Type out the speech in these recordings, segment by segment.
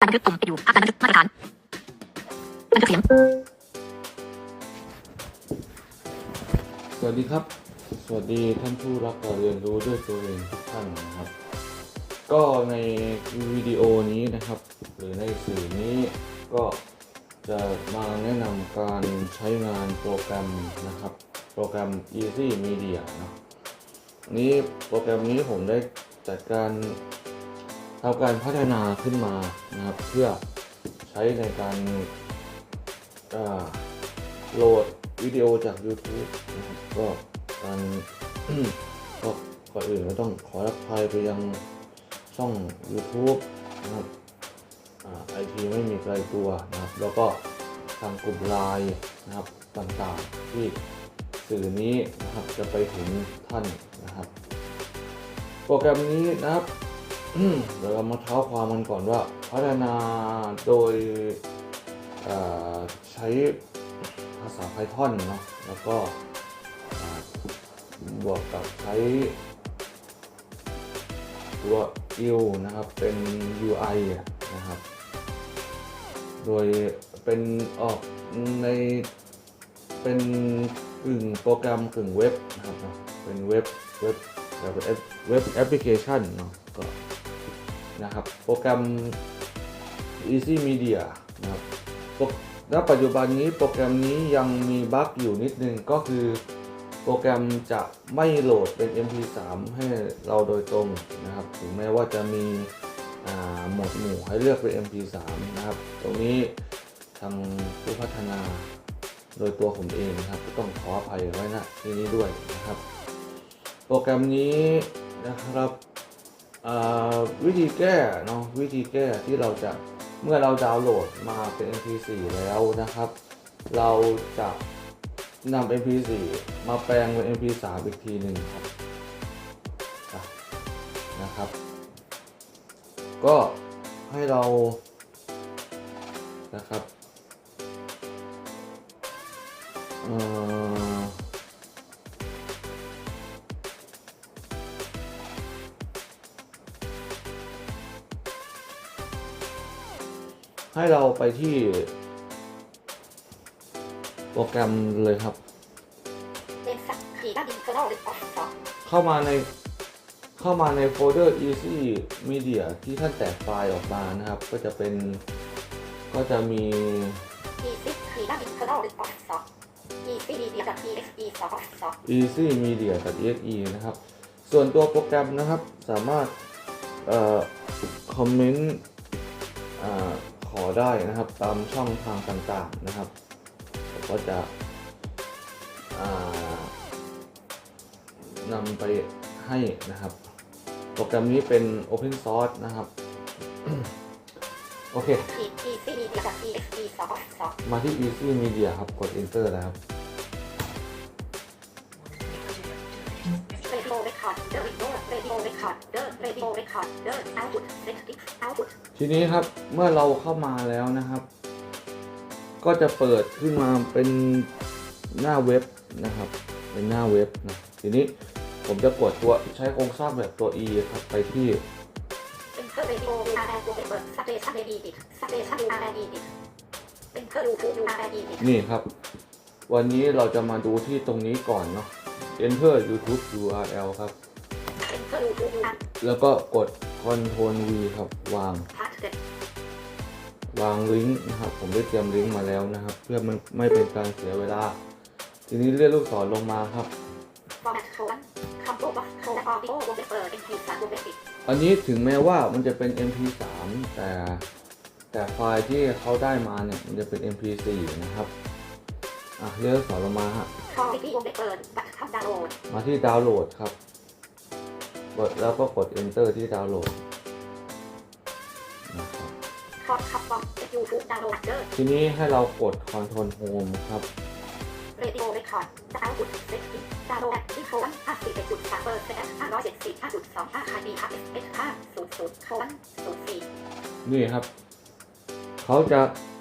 การบันทึกปุ่มปิดอยู่ภาพการบันทึกมาตรฐานบันทึกเสียง สวัสดีครับ สวัสดีท่านผู้รักการเรียนรู้ด้วยตัวเองทุกท่านนะครับ ก็ในวิดีโอนี้นะครับ หรือในสื่อนี้ก็จะมาแนะนำการใช้งานโปรแกรมนะครับ โปรแกรม Easy Media เนะนี้โปรแกรมนี้ผมได้จัดการ ทำการพัฒนาขึ้นมานะครับ เพื่อใช้ในการโหลดวิดีโอจาก YouTube นะครับก็การก็ก่อนอื่นก็ต้องขอรับภัยไปยังช่อง YouTube นะครับไอทีไม่มีไกลตัวนะครับ แล้วก็ทางกลุ่มไลน์นะครับต่างๆที่สื่อนี้นะครับจะไปถึงท่านนะครับ โปรแกรมนี้นะครับ เดี๋ยวเรามาเท้าความกันก่อนว่า พัฒนาโดยใช้ภาษา Python เนาะแล้วก็บวกกับใช้ตัว il นะครับเป็น UI นะครับ โดยเป็นออกในเป็นกึ่งโปรแกรมกึ่งเว็บนะครับเป็นเว็บเว็บแบบเว็บเว็บแอปพลิเคชันเนาะก็ นะครับ โปรแกรม Easy Media นะครับณปัจจุบันนี้โปรแกรมนี้ยังมีบั๊กอยู่นิดนึงก็คือโปรแกรมจะไม่โหลดเป็น MP3 ให้เราโดยตรงนะครับ ถึงแม้ว่าจะมีหมวดหมู่ให้เลือกเป็น MP3 นะครับ ตรงนี้ทางผู้พัฒนาโดยตัวผมเองนะครับก็ต้องขออภัยไว้ณที่นี้ด้วยนะครับ โปรแกรมนี้นะครับ วิธีแก้เนาะวิธีแก้ที่เราจะเมื่อเราดาวน์โหลดมาเป็น MP4 แล้วนะครับ เราจะนำ MP4 มาแปลงเป็น MP3 อีกทีหนึ่งครับนะครับ ก็ให้เรานะครับเอ่อ ให้เราไปที่โปรแกรมเลยครับ เข้ามาในเข้ามาในโฟลเดอร์ easy media ที่ท่านแตกไฟล์ออกมานะครับ ก็จะเป็นก็จะมีอีซิกขีดดินเทอร์นอลหรือออฟฟอร์อีซีดีเดียกับ easy media exe นะครับ ส่วนตัวโปรแกรมนะครับสามารถคอมเมนต์ ขอได้นะครับตามช่องทางต่างๆนะครับผมก็จะนำไปให้นะครับ โปรแกรมนี้เป็น Open Source นะครับ โอเค มาที่ Easy Media ครับ กด Enter นะครับ ทีนี้ครับเมื่อเราเข้ามาแล้วนะครับ ก็จะเปิดขึ้นมาเป็นหน้าเว็บนะครับ เป็นหน้าเว็บนะทีนี้ผมจะกดตัวใช้โครงสร้างแบบตัว E ครับไปที่นี่ครับ วันนี้เราจะมาดูที่ตรงนี้ก่อนเนาะ Enter YouTube URL ครับ เป็นเทอร์ยูทูบแล้วก็กด Ctrl V ครับวาง พาร์ทเด็ดวางลิงก์นะครับ ผมได้เตรียมลิงก์มาแล้วนะครับ เพื่อมันไม่เป็นการเสียเวลา ทีนี้เลื่อนลูกศรลงมาครับ ฟอร์แมตโคนคำโบวัสโคนออดิโอวงเล็บเปิดเอ็นพีสามวงเล็บปิดอันนี้ถึงแม้ว่ามันจะเป็น MP3 แต่แต่ไฟล์ที่เขาได้มาเนี่ยมันจะเป็น MP4 นะครับอะเลื่อนลูกศรลงมาฮะ คอมพิววงเล็บเปิดบัตรทำดาวน์โหลดมาที่ดาวน์โหลดครับ กดแล้วก็กด Enter ที่ดาวน์โหลดนะครับคอมคับฟอร์มยูทูบดาวน์โหลดเดอร์ทีนี้ให้เรากด Ctrl Home ครับ เรดิโอเรคคอร์ดดาวน์พุตเซตติ๊กดาวน์โหลดที่โทนห้าสิบเอ็ดจุดสามเปอร์เซ็นต์ห้าร้อยเจ็ดสิบห้าจุดสองห้าคาบีห้าเอสเอสห้าศูนย์ศูนย์โทนศูนย์สี่นี่ครับ เขาจะ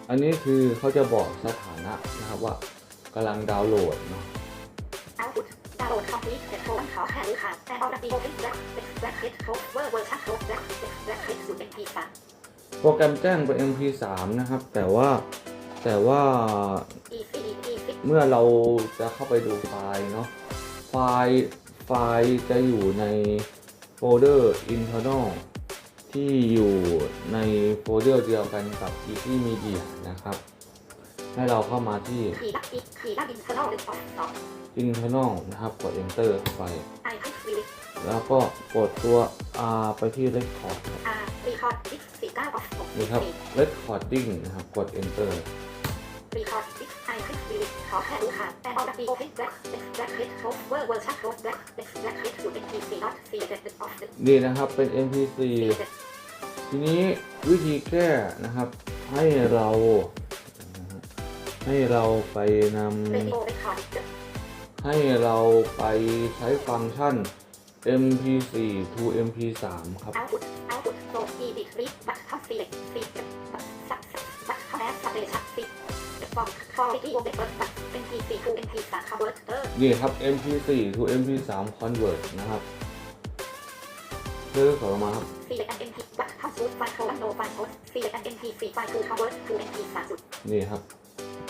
อันนี้คือเขาจะบอกสถานะนะครับว่ากำลังดาวน์โหลดเนาะเอาพุตดาวน์ โหลดคอมพลีทเสร็จโทนขอแค่หรือขาแต่เอาดับบิโอฟิกแล็คแบล็คเฮดโทรเวอร์เวอร์ชันโทแบล็คแบล็คเฮดศูนย์เป็นพีสามโปรแกรมแจ้งเป็น MP3 นะครับ แต่ว่าแต่ว่าเมื่อเราจะเข้าไปดูไฟล์เนาะไฟล์ไฟล์จะอยู่ในโฟลเดอร์ internal ที่อยู่ในโฟลเดอร์เดียวกันกับ Easy Media นะครับ ให้เราเข้ามาที่ขีดอีกขีดอินเทอร์นอลหนึ่งสองสอง internal นะครับ กด enter เข้าไปไอให้ฟรีแล้วก็กดตัว R ไปที่ record ครับอาร์รีคอร์ดอีกสี่เก้าออกหกนี่ครับ recording นะครับ กด enter รีคอร์ดอีกไอให้ฟรีขอแค่ดูค่ะแต่ออร์ดีโอเพนแบล็คแบล็คเฮดโคเวอร์เวอร์ชันโคแบล็คแบล็คเฮดอยู่เป็นทีซีน็อตซีเด็ดออฟเด็ดนี่นะครับ เป็น MP4 ซีเด็ดทีนี้วิธีแก้นะครับ ให้เรานะฮะ ให้เราไปนเรดิโอเรคคอร์ดำให้เราไปใช้ฟังก์ชัน MP4 to MP3 ครับเอาพุทเอาพุทโซอีดิทรีบั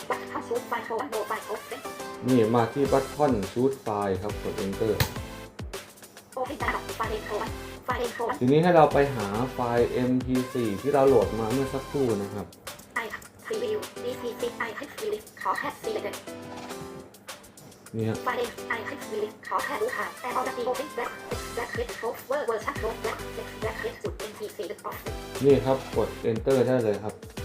ตท็อปซีเล็กซีเด็ดบัตสับบัตคอมแมสสเตชันซีฟอร์มคอร์ดิโอเบเบิร์ตบัตเป็นทีซีทูเอ็นทีสามคาร์เวิร์ตเตอร์นี่ครับ MP4 to MP3 convert นะครับเลือกต่อมาครับซีเล็กแอนเอ็นทีบัตท็อปซูดไฟโควันโนไฟโคสซีเล็กแอนเอ็นทีซีไฟทูคาร์เวิร์ตทูเอ็นทีสามจุดนี่ครับบัตท็อปซูดไฟโควันโนไฟโคสเซ็ตนี่มาที่ button shoot file ครับกด enter โอเพนดาว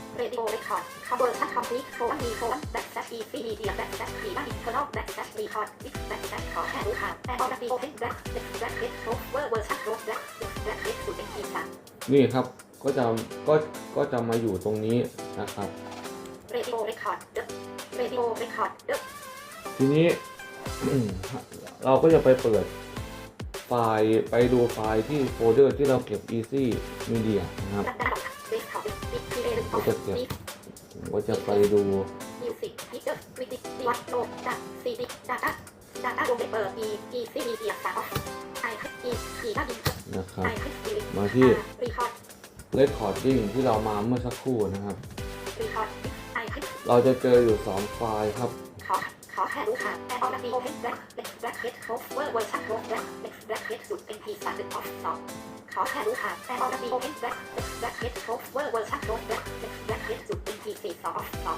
เรดิโอเรคคอร์ดคาร์บอนทัชคอมพิวโฟนดีโฟนแบ็กแบ็กอีซีดีเดียแบ็กแบ็กซีบ้านอินเทอร์นอลแบ็กแบ็กรีคอร์ดวิกแบ็กแบ็กขอแค่รู้ข่าแต่ออกดีโอเพนแบ็กแบ็กแบ็กเฮดโฟเวอร์เวอร์ชันโรสแบ็กแบ็กเฮดสุดเป็นทีมสามนี่ครับก็จะก็ก็จะมาอยู่ตรงนี้นะครับเรดิโอเรคคอร์ดเรดิโอเรคคอร์ดทีนี้เราก็จะไปเปิดไฟล์ไปดูไฟล์ที่โฟลเดอร์ที่เราเก็บ Easy Media นะครับ ก็จะเก็บผมก็จะไปดู music picture video divat no data cd data data room paper e e c d d สาม i h e e ขีด in นะครับ i h e มาที่ record recording ที่เรามาเมื่อสักครู่นะครับ record i h e เราจะเจออยู่ 2 ไฟล์ครับขอขอแค่รู้ค่ะแต่ already open black black head cover version close black black head จุด mp สามจุด off สองขอแค่รู้ค่ะแต่ already open black black head cover version close black black head จุด mp สี่สอง off สอง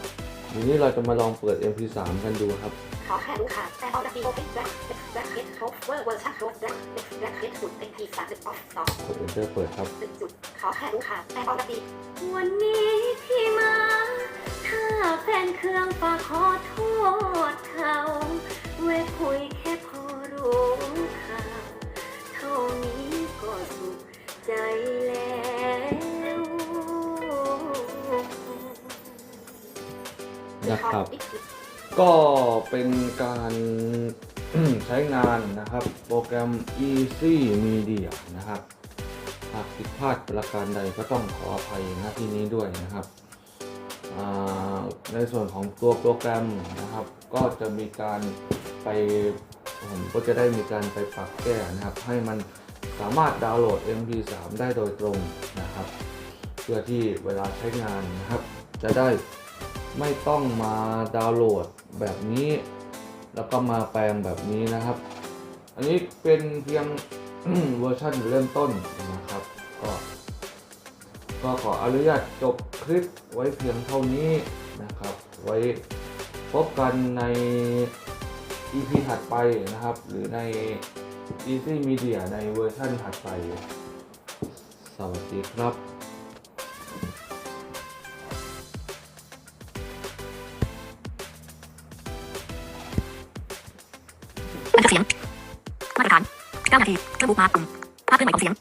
ทีนี้เราจะมาลองเปิด mp3 กันดูครับ ขอแค่รู้ค่ะแต่ already open black black head cover version close black black head จุด mp สามจุด off สองกด enter เปิดครับหนึ่งจุดขอแค่รู้ค่ะแต่ already วันนี้ที่มาถ้าแฟนเครื่องฝากขอโทษเขาเวทคุย นะครับ record ก็เป็นการใช้งานนะครับ โปรแกรม Easy Media นะครับ หากผิดพลาดประการใดก็ต้องขออภัยหน้าที่นี้ด้วยนะครับอ่าในส่วนของตัวโปรแกรมนะครับ ก็จะมีการไปผมก็จะได้มีการไปปรับแก้นะครับ ให้มันสามารถดาวน์โหลด MP3 ได้โดยตรงนะครับ เพื่อที่เวลาใช้งานนะครับ จะได้ ไม่ต้องมาดาวน์โหลดแบบนี้ แล้วก็มาแปลงแบบนี้นะครับ อันนี้เป็นเพียงเวอร์ชันเริ่มต้นนะครับ ก็ ก็ขออนุญาตจบคลิปไว้เพียงเท่านี้นะครับ ไว้พบกันใน EP ถัดไปนะครับ หรือใน Easy Media ในเวอร์ชันถัดไป สวัสดีครับ 9 นาทีเพื่อบูมาปุ่มภาพเคลื่อนไหวของเสียง